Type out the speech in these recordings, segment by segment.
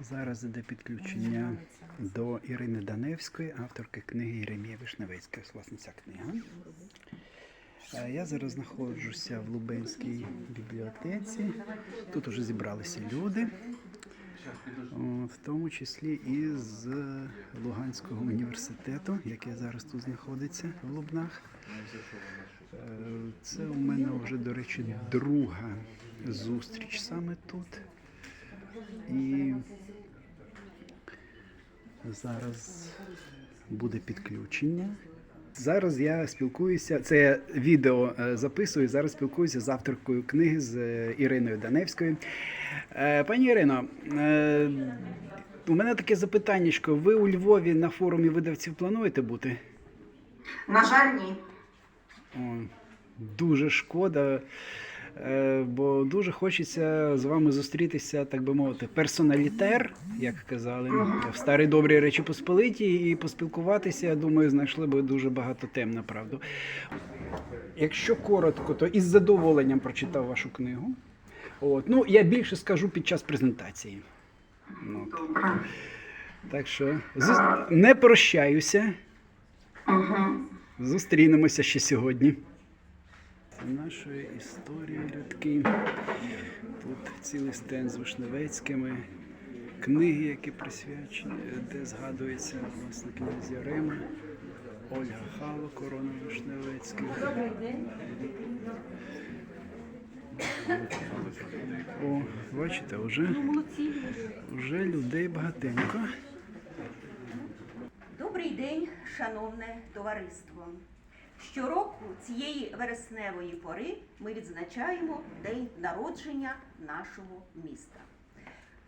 Зараз іде підключення до Ірини Даневської, авторки книги Єремія Вишневецька, власне ця книга. Е, Я зараз знаходжуся в Лубенській бібліотеці. Тут уже зібралися люди, в тому числі і з Луганського університету, який зараз тут знаходиться в Лубнах. Е, Це у мене вже, до речі, друга зустріч саме тут. І зараз буде підключення. Зараз я спілкуюся. Це я відео е, записую. Зараз спілкуюся з авторкою книги з е, Іриною Даневською. Е, Пані Ірино, у мене таке запитання. Ви у Львові на форумі видавців плануєте бути? На жаль, ні. О, дуже шкода, бо дуже хочеться з вами зустрітися, так би мовити, персоналітер, як казали, в старій добрій речі Посполиті, і поспілкуватися, я думаю, знайшли би дуже багато тем, направду. Якщо коротко, то із задоволенням прочитав вашу книгу. От. Ну, я більше скажу під час презентації. От. Так що зус- не прощаюся. Зустрінемося ще сьогодні. Нашої історії рядки. Тут цілий стенд з Вишневецькими, книги, які присвячені, де згадується власне князь Ярема, Ольга Хало, корона Вишневецьких. О, бачите, вже, вже людей багатенько. Добрий день, шановне товариство. Щороку цієї вересневої пори ми відзначаємо День народження нашого міста.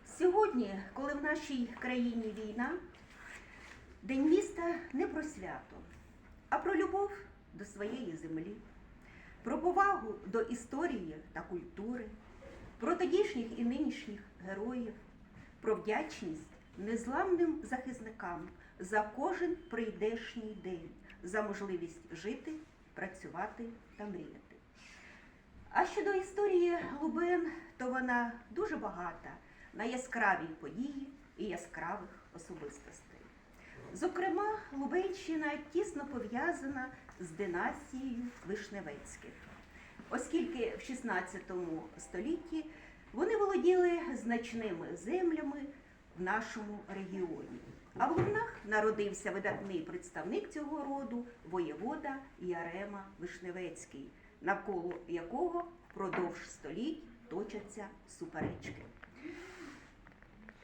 Сьогодні, коли в нашій країні війна, День міста не про свято, а про любов до своєї землі, про повагу до історії та культури, про тодішніх і нинішніх героїв, про вдячність незламним захисникам за кожен прийдешній день, за можливість жити, працювати та мріяти. А щодо історії Лубен, то вона дуже багата на яскраві події і яскравих особистостей. Зокрема, Лубенщина тісно пов'язана з династією Вишневецьких, оскільки в 16 столітті вони володіли значними землями в нашому регіоні. А в Лубнах народився видатний представник цього роду воєвода Ярема Вишневецький, навколо якого впродовж століть точаться суперечки.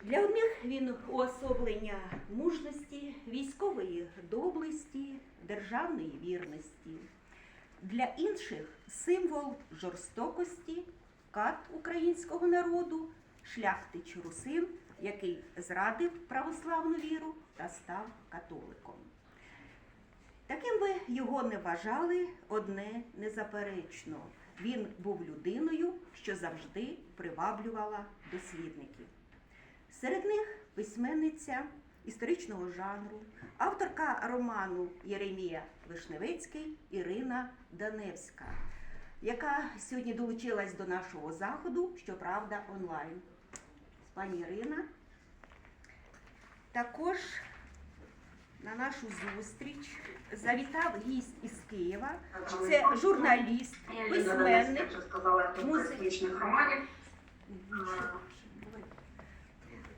Для одних він уособлення мужності, військової доблесті, державної вірності. Для інших символ жорстокості, кат українського народу, шляхтич русин, який зрадив православну віру та став католиком. Таким би його не вважали, одне незаперечно. Він був людиною, що завжди приваблювала дослідників. Серед них письменниця історичного жанру, авторка роману Єремія Вишневецький Ірина Даневська, яка сьогодні долучилась до нашого заходу, щоправда, онлайн. Пані Ірина. Також на нашу зустріч завітав гість із Києва. Це журналіст, письменник, музик-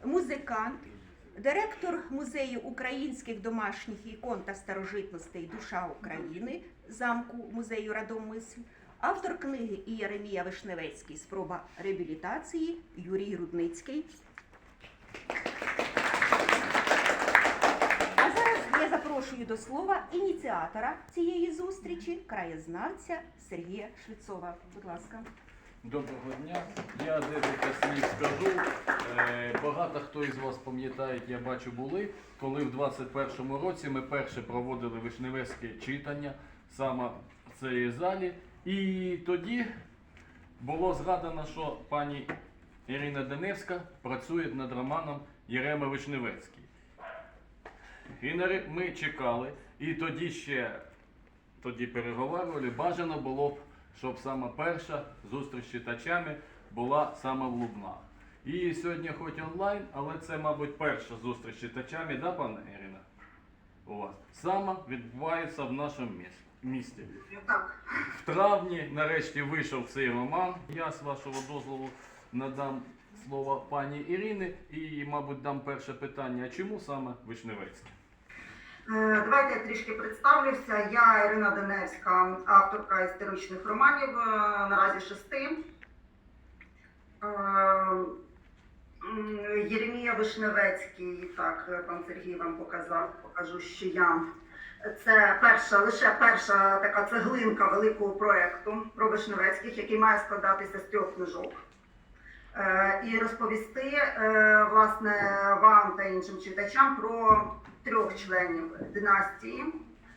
музикант, директор музею українських домашніх ікон та старожитностей Душа України замку музею Радомисль, автор книги Ієремія Вишневецький Спроба реабілітації Юрій Рудницький. А зараз я запрошую до слова ініціатора цієї зустрічі, краєзнавця Сергія Швецова. Будь ласка. Доброго дня. Я декілька слів скажу. Е, Багато хто із вас пам'ятає, я бачу, були, коли в 21-му році ми перше проводили вишневецьке читання саме в цій залі. І тоді було згадано, що пані Ірина Даневська працює над романом Єрема Вишневецький. І ми чекали, і тоді ще тоді переговорювали, бажано було б, щоб саме перша зустріч з читачами була саме в Лубнах. І сьогодні хоч онлайн, але це, мабуть, перша зустріч з читачами, да, пане Ірина? У вас саме відбувається в нашому місті. Місті. В травні нарешті вийшов цей роман. Я з вашого дозволу надам слово пані Ірини і, мабуть, дам перше питання. Чому саме Вишневецьке? Е, Давайте я трішки представлюся. Я Ірина Деневська, авторка історичних романів, е, наразі шести. Е, Єремія Вишневецький, так, пан Сергій вам показав, покажу, що я. Це перша, лише перша така цеглинка великого проєкту про Вишневецьких, який має складатися з трьох книжок. Е, І розповісти е, власне вам та іншим читачам про трьох членів династії.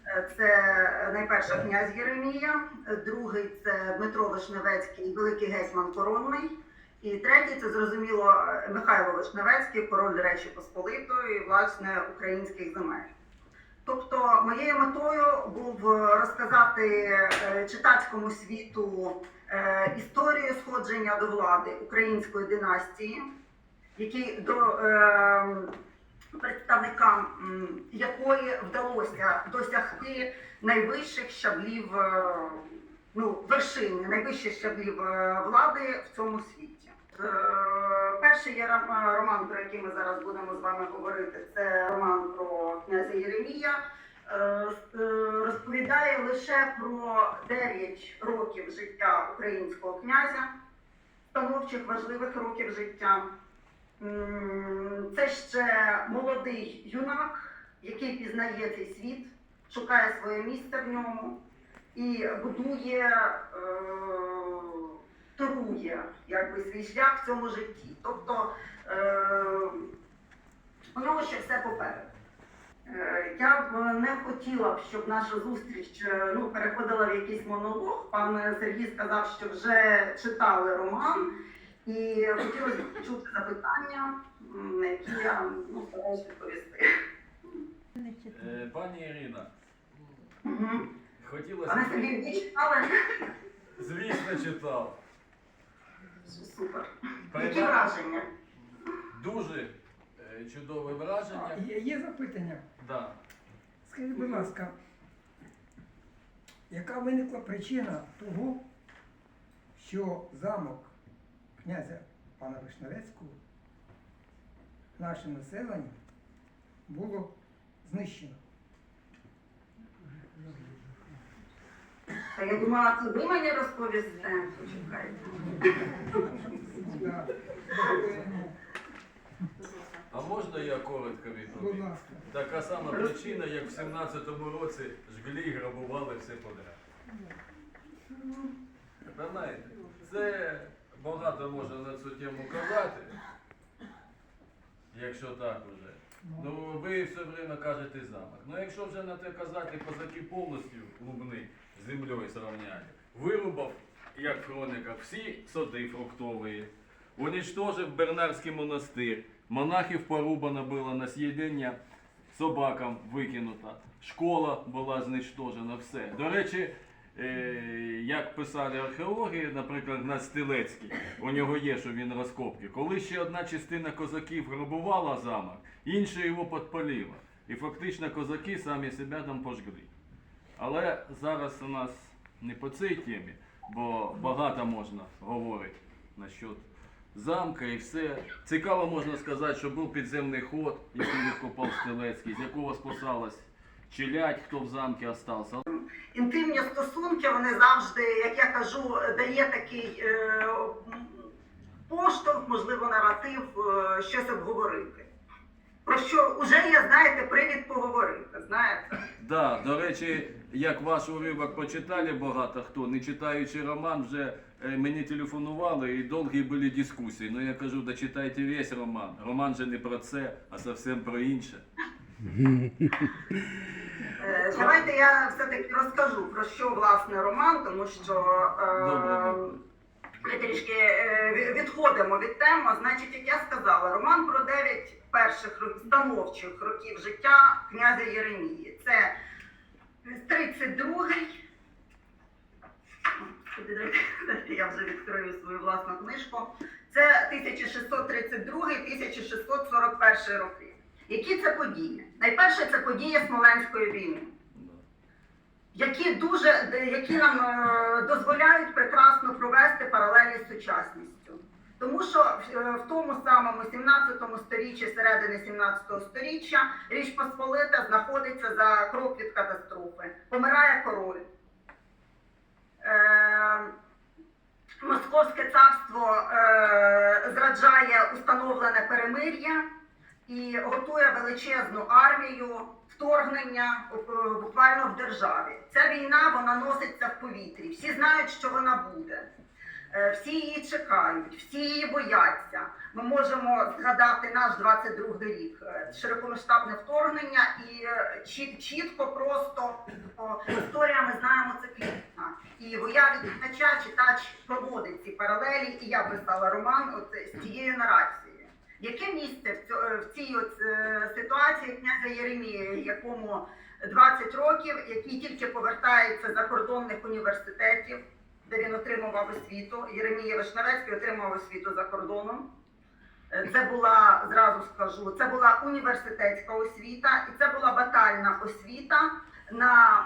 Е, Це найперше князь Єремія, другий це Дмитро Вишневецький, великий гетьман коронний. І третій це зрозуміло Михайло Вишневецький, король Речі Посполитої, власне, українських земель. Тобто моєю метою був е, розказати е, читацькому світу е, історію сходження до влади української династії, які до е, представникам якої вдалося досягти найвищих щаблів, ну, вершини, найвищих щаблів влади в цьому світі. Е, Перший є е, роман, про який ми зараз будемо з вами говорити, це роман про князя Єремія. Е, Розповідає лише про 9 років життя українського князя, становчих важливих років життя. Це ще молодий юнак, який пізнає цей світ, шукає своє місце в ньому і будує, торує якби, свій шлях в цьому житті. Тобто е, у нього ще все попереду. Е, Я б не хотіла б, щоб наша зустріч е, ну, переходила в якийсь монолог. Пан Сергій сказав, що вже читали роман, і хотілося б почути запитання, на які я ну, стараюсь відповісти. Е, пані Ірина, Мгм. хотілося Пане б... Сергій, ви читали? Звісно, читав. Супер. Які враження? дуже е, чудове враження. А, Є, є запитання. Да. Скажіть, будь ласка, яка виникла причина того, що замок князя пана Вишневецького в нашим населенням було знищено? Та я думала, це ви мені розповісте. Почекайте. А можна я коротко відповім? Така сама причина, як в 17-му році жгли і грабували все подряд. Та знаєте, це багато можна на цю тему казати, якщо так уже. Ну, ви все время кажете замок. Ну, якщо вже на те казати, козаки повністю лубни з землею сравняли. Вирубав, як в хрониках, всі сади фруктові, уничтожив Бернарський монастир, монахів порубано було на з'їдення, собакам викинуто, школа була знищена, все. До речі, е, як писали археологи, наприклад, на Стилецький, у нього є, що він розкопки. Коли ще одна частина козаків грабувала замок, інша його підпалила. І фактично козаки самі себе там пожгли. Але зараз у нас не по цій темі, бо багато можна говорити насчет замка і все. Цікаво можна сказати, що був підземний ход, який відкопав Стелецький, з якого спасалась челядь, хто в замку остався. Інтимні стосунки вони завжди, як я кажу, дає такий е, поштовх, можливо, наратив, е, щось обговорити. Про що вже є, знаєте, привід поговорити. Знаєте, Да, до речі, як ваш уривок почитали багато хто, не читаючи роман, вже е, мені телефонували і довгі були дискусії. Ну я кажу, да читайте весь роман. Роман же не про це, а зовсім про інше. Е, давайте я все-таки розкажу про що власне роман, тому що е, добре. Трішки е, відходимо від теми. Значить, як я сказала, роман про дев'ять перших становчих років життя князя Єремії. Це 32-й. Куди я вже відкрию свою власну книжку. Це 1632-1641 роки. Які це події? Найперше це події Смоленської війни. Які дуже які нам е, дозволяють прекрасно провести паралелі з сучасністю. Тому що в, е, тому самому 17 сторіччі, середини 17 сторіччя, Річ Посполита знаходиться за крок від катастрофи. Помирає король. Е, Московське царство зраджає установлене перемир'я і готує величезну армію вторгнення буквально в державі. Ця війна вона носиться в повітрі. Всі знають, що вона буде. Е, Всі її чекають, всі її бояться. Ми можемо згадати наш 22 рік е, широкомасштабне вторгнення і е, чіт- чітко просто історія ми знаємо це квітна. І в уяві читача читач проводить ці паралелі, і я писала роман от з цією нарацією. Яке місце в, цій ситуації князя Єремія, якому 20 років, який тільки повертається з закордонних університетів, де він отримував освіту. Єремія Вишневецький отримав освіту за кордоном. Е, Це була, зразу скажу, це була університетська освіта, і це була батальна освіта на,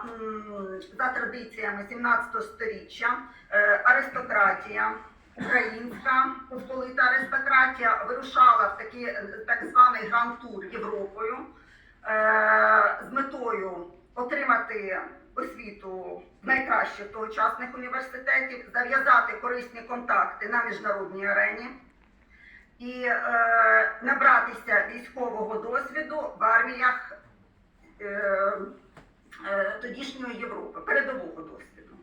за традиціями 17 сторіччя. Е, Аристократія, українська посполита аристократія вирушала в такий так званий гранд-тур Європою з метою отримати освіту найкращих тогочасних університетів, зав'язати корисні контакти на міжнародній арені і е, набратися військового досвіду в арміях е, е, тодішньої Європи, передового досвіду.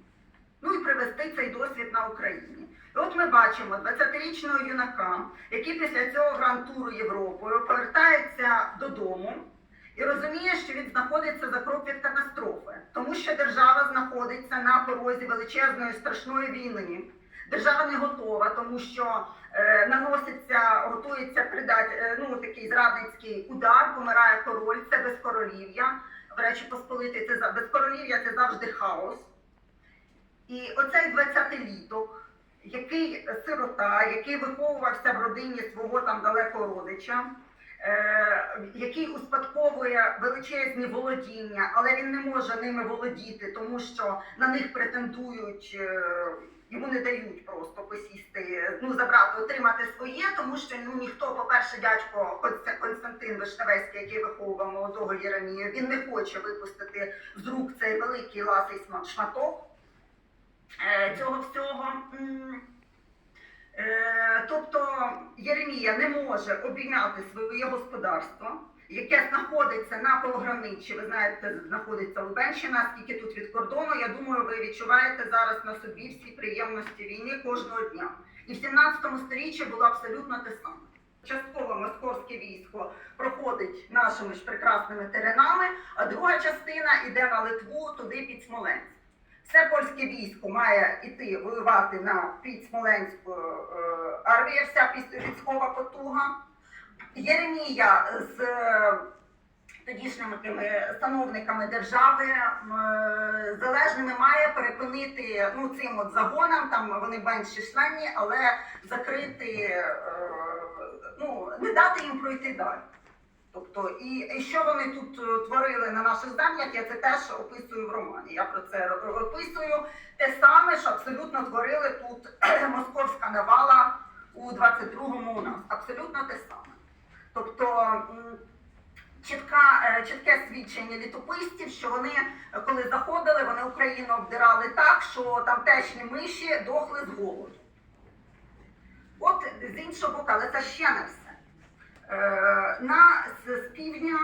Ну і привести цей досвід на Україні. І от ми бачимо 20-річного юнака, який після цього грантуру Європою повертається додому і розуміє, що він знаходиться за крок від катастрофи, тому що держава знаходиться на порозі величезної страшної війни. Держава не готова, тому що е, наноситься, готується придати е, ну такий зрадницький удар, помирає король, це безкоролів'я. В речі Посполитий це безкоролів'я це завжди хаос. І оцей 20-літок, який сирота, який виховувався в родині свого там далекого родича, який успадковує величезні володіння, але він не може ними володіти, тому що на них претендують, е, йому не дають просто посісти, ну забрати, отримати своє, тому що ну ніхто, по-перше, дядько Конст- Константин Вишневецький, який виховував молодого Єремію, він не хоче випустити з рук цей великий ласий шматок е, цього всього. Е, Тобто Єремія не може обійняти своє господарство, яке знаходиться на пограниччі. Ви знаєте, знаходиться Лубенщина, скільки тут від кордону. Я думаю, ви відчуваєте зараз на собі всі приємності війни кожного дня. І в 17 сторіччі було абсолютно те саме. Частково московське військо проходить нашими ж прекрасними теренами, а друга частина йде на Литву туди під Смоленськ. Все польське військо має йти воювати на під Смоленську е, армія, вся військова потуга. Єремія з е, тодішніми тими становниками держави е, залежними має перепинити ну, цим от загонам, там вони менш численні, але закрити, ну, не дати їм пройти далі. Тобто, і, і що вони тут е, творили на наших землях, я це теж описую в романі. Я про це описую те саме, що абсолютно творили тут московська навала у 22-му у нас. Абсолютно те саме. Тобто чітка, е, чітке свідчення літописців, що вони, коли заходили, вони Україну обдирали так, що тамтешні миші дохли з голоду. От з іншого боку, але це ще не все. Е, На з, півдня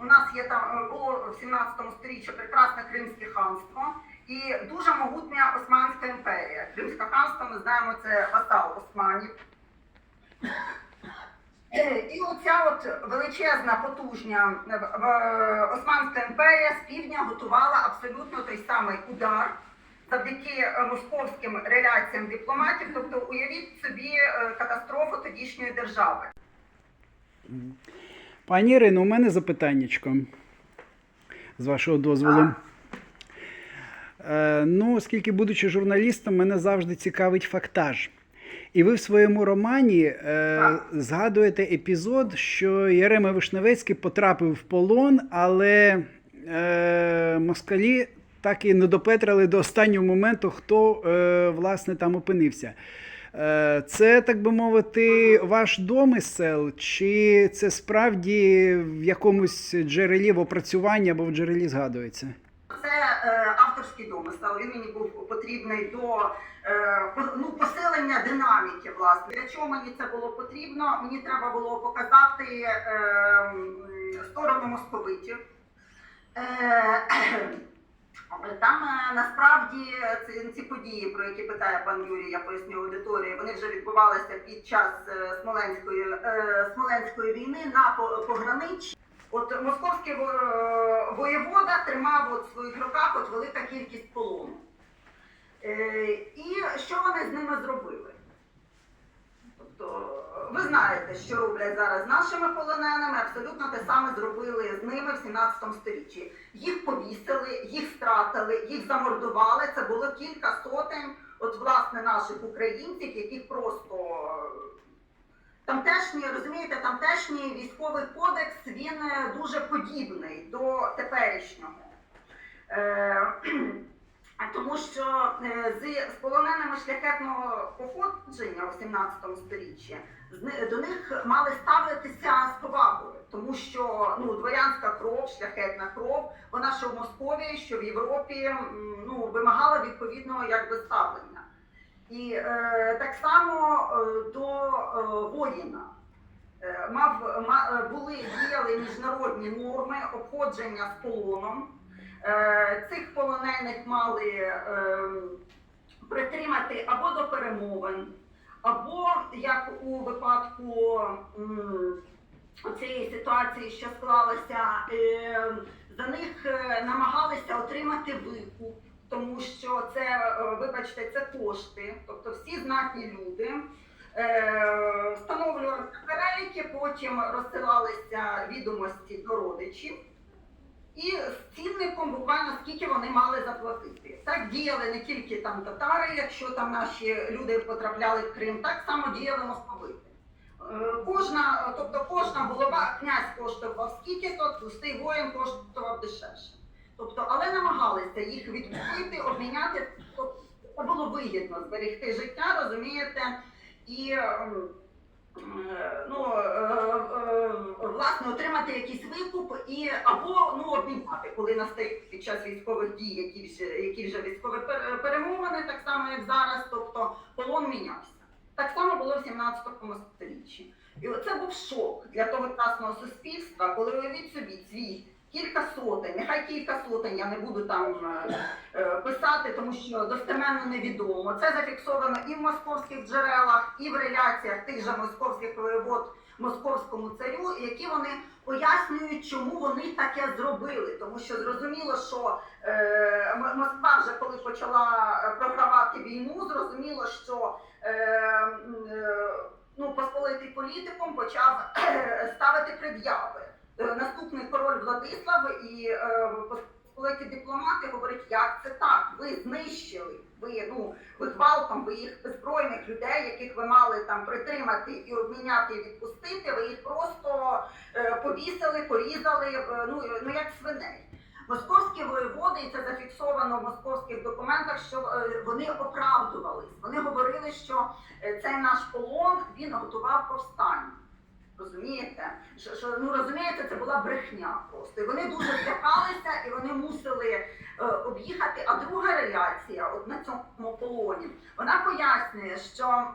у нас є там е, було в 17 сторіччі прекрасне Кримське ханство і дуже могутня Османська імперія. Кримське ханство, ми знаємо, це васал Османів. І оця от величезна, потужня е, Османська імперія з півдня готувала абсолютно той самий удар завдяки московським реляціям дипломатів. Тобто, уявіть собі катастрофу тодішньої держави. Пані Ірино, у мене запитаннячко. З вашого дозволу. Е, ну, оскільки, будучи журналістом, мене завжди цікавить фактаж. І ви в своєму романі е, згадуєте епізод, що Ярема Вишневецький потрапив в полон, але е, москалі так і не допетрили до останнього моменту, хто е, власне там опинився. Е, Це, так би мовити, ваш домисел, чи це справді в якомусь джерелі в опрацюванні або в джерелі згадується? Це е, авторський домисел. Він мені був потрібний до е, ну, посилення динаміки. Власне, для чого мені це було потрібно? Мені треба було показати е, сторону московитів. Е, Там е, насправді ці, події, про які питає пан Юрій, я поясню аудиторії, вони вже відбувалися під час е, Смоленської, е, Смоленської війни на по- пограниччі. От московський воєвода тримав от в своїх руках от велика кількість полону. Е, і що вони з ними зробили? Тобто, ви знаєте, що роблять зараз з нашими полоненими, абсолютно те саме зробили з ними в 17 сторіччі. Їх повісили, їх стратили, їх замордували. Це було кілька сотень, от власне наших українців, яких просто Тамтешній, розумієте, тамтешній військовий кодекс він е, дуже подібний до теперішнього. Е, тому що е, з, полоненими шляхетного походження у 17 сторіччі до них мали ставитися з повагою, тому що ну, дворянська кров, шляхетна кров, вона що в Московії, що в Європі ну, вимагала відповідного якби ставлення. І е, так само е, до е, воїна. Е, мав, ма, були діяли міжнародні норми обходження з полоном. Е, цих полонених мали е, притримати або до перемовин, або як у випадку цієї ситуації, що склалася, е, за них е, намагалися отримати викуп тому що це, е, вибачте, це кошти, тобто всі знатні люди. Встановлювалися переліки, потім розсилалися відомості до родичів. І з цінником буквально скільки вони мали заплатити. Так діяли не тільки там татари, якщо там наші люди потрапляли в Крим, так само діяли московити. Е, Кожна, тобто кожна голова, князь коштував скільки, то пустий воїн коштував дешевше. Тобто, але намагалися їх відкупити, обміняти. Тобто, це було вигідно зберегти життя, розумієте, і ем, ну, е, е, власне отримати якийсь викуп і або ну обміняти, коли настають під час військових дій, які вже які вже військові пер- перемовини, так само як зараз, тобто полон мінявся. Так само було в 17 сторіччі. І це був шок для того класного суспільства, коли уявіть собі світ. Кілька сотень, нехай кілька сотень, я не буду там е, е, писати, тому що достеменно невідомо. Це зафіксовано і в московських джерелах, і в реляціях тих же московських воєвод московському царю, які вони пояснюють, чому вони таке зробили. Тому що зрозуміло, що е, Москва вже коли почала е, програвати війну, зрозуміло, що е, е, ну, посполитий політикум почав ставити пред'яви. Е, Наступний король Владислав і е, дипломати говорять, як це так? Ви знищили, ви ну ви гвалтом, ви їх беззбройних людей, яких ви мали там притримати і обміняти і відпустити. Ви їх просто е, повісили, порізали, ну, ну як свиней. Московські воєводи, і це зафіксовано в московських документах, що вони оправдувались. Вони говорили, що цей наш полон він готував повстання. Розумієте? Що, що ну розумієте, це була брехня просто. І вони дуже злякалися і вони мусили е, об'їхати. А друга реляція, от на цьому полоні, вона пояснює, що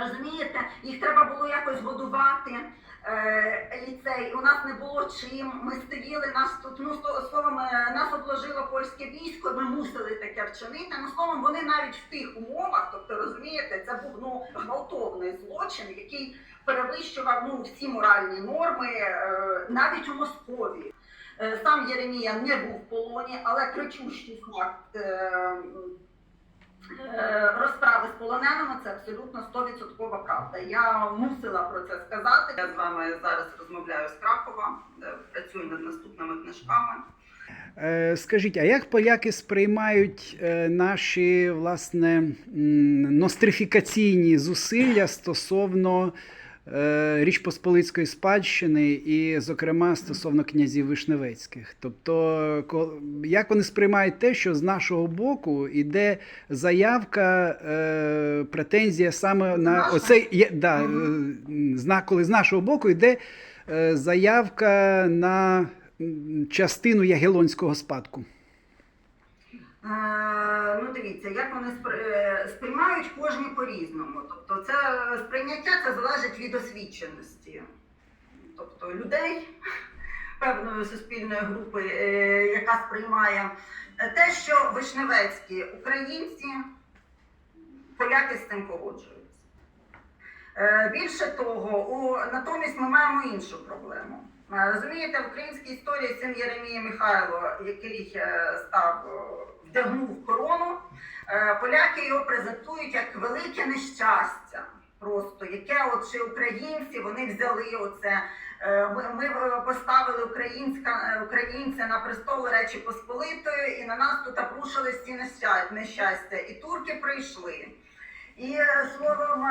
розумієте, їх треба було якось годувати. Е, і у нас не було чим. Ми стоїли, нас тут ну словом, е, нас обложило польське військо. Ми мусили таке вчинити. Ну словом, вони навіть в тих умовах, тобто розумієте, це був ну гвалтовний злочин, який перевищував ну всі моральні норми, е, навіть у Московії. Е, Сам Єремія не був в полоні, але кричущий факт розправи з полоненими це абсолютно 100% правда. Я мусила про це сказати. Я з вами зараз розмовляю з Кракова, працюю над наступними книжками. Е, Скажіть, а як поляки сприймають е, наші власне нострифікаційні зусилля стосовно е, Річ Посполицької спадщини і, зокрема, стосовно князів Вишневецьких? Тобто, як вони сприймають те, що з нашого боку йде заявка, е, претензія саме на оцей да, е, зна- коли з нашого боку йде е, заявка на частину Ягелонського спадку? Ну, дивіться, як вони е, сприймають кожні по-різному. Тобто, це сприйняття це залежить від освіченості. Тобто людей певної суспільної групи, е, яка сприймає Е, те, що вишневецькі українці, поляки з цим погоджуються. Більше того, у, натомість ми маємо іншу проблему. Розумієте, в українській історії син Єремія Михайло, який став, вдягнув корону, е, поляки його презентують як велике нещастя. Просто яке от ще українці вони взяли оце. е, Ми, поставили українська е, українця на престол Речі Посполитої, і на нас тут обрушились ці нещастя. І турки прийшли. І словом.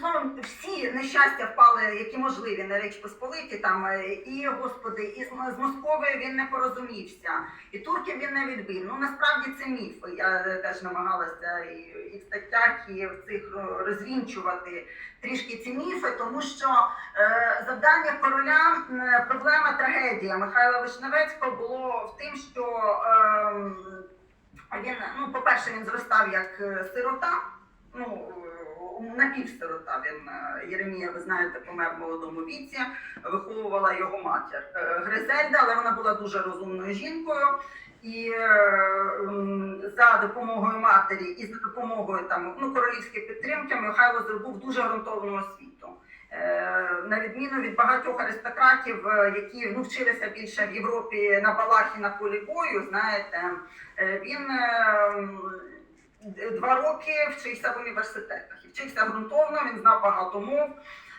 Словом, всі нещастя впали, які можливі на Річ Посполиті, там е, і господи, і з, Московою він не порозумівся, і турків він не відбив. Ну насправді це міфи. Я е, теж намагалася і, і в статтях, і в цих е, розвінчувати трішки ці міфи, тому що е, завдання короля проблема трагедія Михайла Вишневецького було в тим, що ем, він, ну, по-перше, він зростав як е, сирота. Ну, е, напівсирота він е, Єремія, ви знаєте, помер в молодому віці, виховувала його матір е, Гризельда, але вона була дуже розумною жінкою. І е, за допомогою матері і за допомогою там ну королівської підтримки Михайло зробив дуже ґрунтовну освіту. На відміну від багатьох аристократів, які ну, вчилися більше в Європі на балах і на полі бою, знаєте, він два роки вчився в університетах. І вчився ґрунтовно, він знав багато мов.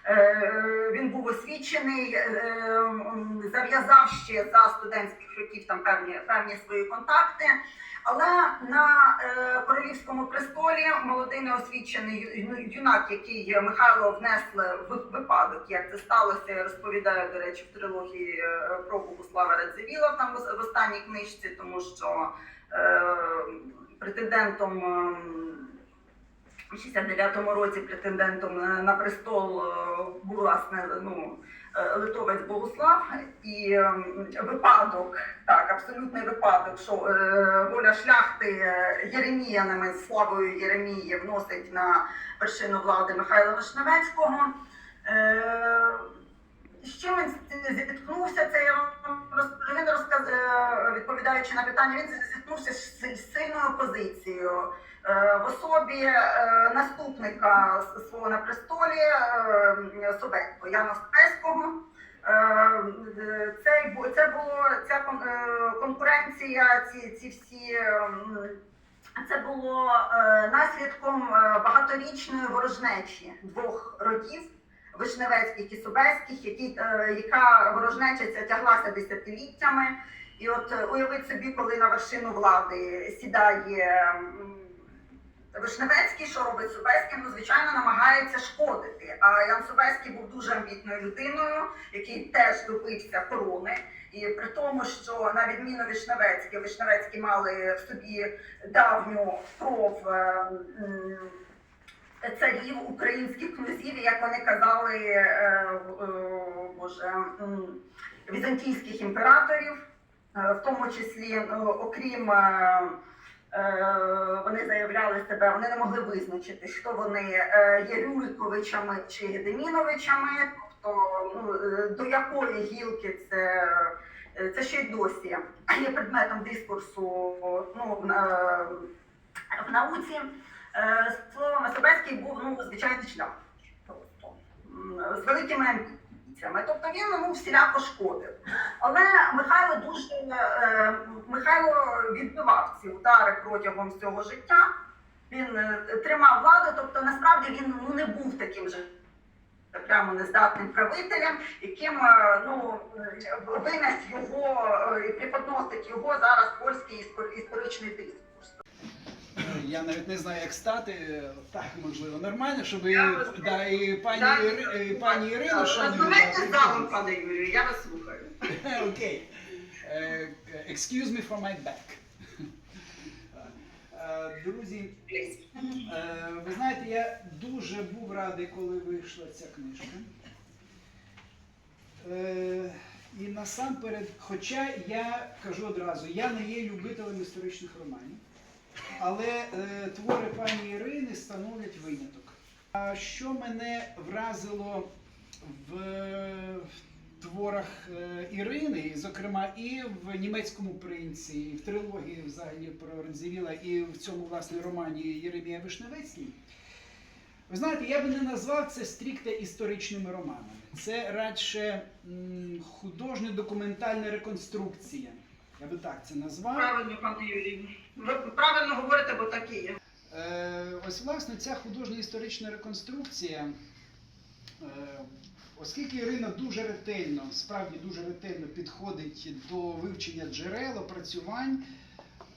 Е, Він був освічений, е, зав'язав ще за студентських років там певні, певні свої контакти. Але на е, королівському престолі молодий неосвічений юнак, який Михайло внесли в випадок, як це сталося, я розповідаю, до речі, в трилогії про Богуслава Радзивіла там в останній книжці, тому що претендентом ем, у 69-му році претендентом на, на престол е, був власне ну, е, литовець Богуслав і ем, випадок, так, абсолютний випадок, що е, воля шляхти е, Єреміянами славою Єремії вносить на вершину влади Михайла Вишневецького. З чим він зіткнувся, це я. Він розказ... е, відповідаючи на питання, він зіткнувся з сильною опозицією е, в особі е, наступника свого на престолі Собецького, Яна Собецького. Е, Це, це було ця конкуренція, ці, ці всі. Це було наслідком багаторічної ворожнечі двох родів. Вишневецьких і Собеських, які, е, яка ворожнеча тяглася десятиліттями. І от е, уявіть собі, коли на вершину влади сідає Вишневецький, що робить Собеський, ну звичайно намагається шкодити. А Ян Собеський був дуже амбітною людиною, який теж добився корони. І при тому, що на відміну Вишневецьких, Вишневецькі мали в собі давню кров. Царів, українських князів, як вони казали, е, е, боже, візантійських імператорів, е, в тому числі, окрім. Вони заявляли себе, вони не могли визначити, що вони є Рюриковичами чи Гедеміновичами, тобто ну, до якої гілки це, це ще й досі є предметом дискурсу ну, в науці. Е, Словом, Собецький був ну, звичайний шлях просто з великими амбіціями. Тобто він йому всіляко шкодив. Але Михайло дуже е, Михайло відбивав ці удари протягом всього життя. Він е, тримав владу, тобто насправді він ну, не був таким же прямо нездатним правителем, яким ну винес його і преподносить його зараз польський історичний дискурс. Я навіть не знаю, як стати так, можливо, нормально, щоб і, вас- да, і пані, Так, Іри- і пані Ірину, що Розмовляйте з залом, пане Юрію, я вас слухаю. Окей. Е, Excuse me for my back. Е, Друзі, Е, Ви знаєте, я дуже був радий, коли вийшла ця книжка. Е, І насамперед, хоча я кажу одразу, я не є любителем історичних романів, але е, твори пані Ірини становлять виняток. А що мене вразило в творах е, Ірини, зокрема, і в німецькому принці, і в трилогії взагалі про Радзивіла, і в цьому власне романі Єремія Вишневецький. Ви знаєте, я би не назвав це стрікте історичними романами. Це радше художньо-документальна реконструкція. Я би так це назвав. Правильно, пане Юрію. Ви правильно говорите, бо так і є. Е, ось власне ця художня історична реконструкція, е, оскільки Ірина дуже ретельно, справді дуже ретельно підходить до вивчення джерел, опрацювань,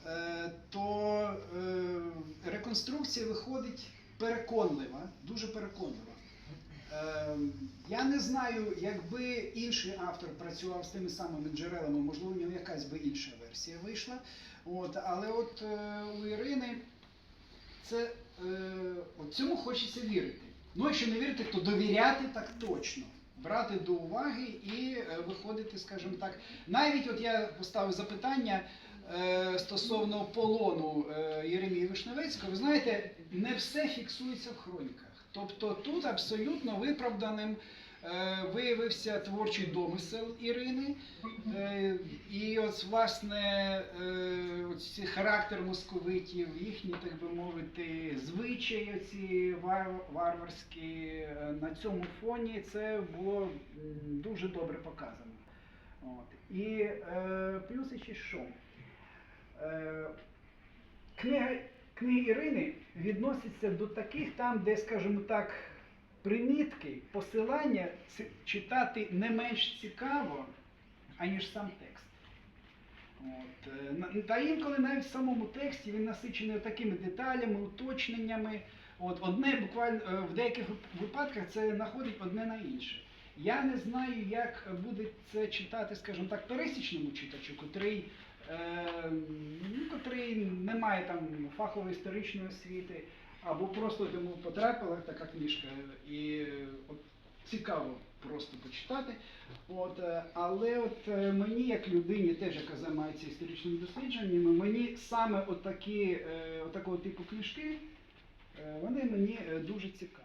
е, то реконструкція виходить переконлива, дуже переконлива. Е, Я не знаю, якби інший автор працював з тими самими джерелами, можливо, у нього якась би інша версія вийшла. От, але от е, у Ірини це е, от цьому хочеться вірити. Ну, якщо не вірити, то довіряти так точно. Брати до уваги і е, виходити, скажімо так. Навіть от я поставив запитання стосовно полону Єремії Вишневецького. Ви знаєте, не все фіксується в хроніках. Тобто тут абсолютно виправданим е, виявився творчий домисел Ірини. Е, і от, власне, е, характер московитів, їхні, так би мовити, звичаї ці вар- варварські е, на цьому фоні це було дуже добре показано. От. І е, плюс ще що? Е, книга, книги Ірини відноситься до таких там, де, скажімо так, примітки, посилання читати не менш цікаво, аніж сам текст. От. е, Та інколи навіть в самому тексті він насичений такими деталями, уточненнями. От, одне буквально е, в деяких випадках це находить одне на інше. Я не знаю, як буде це читати, скажімо так, пересічному читачу, котрий, котрий не має там фахової історичної освіти, або просто йому потрапила така книжка і от, цікаво просто почитати. От, е, але от е, мені, як людині, теж яка займається історичними дослідженнями, мені саме отакі, е, отакого типу книжки, вони мені дуже цікаві.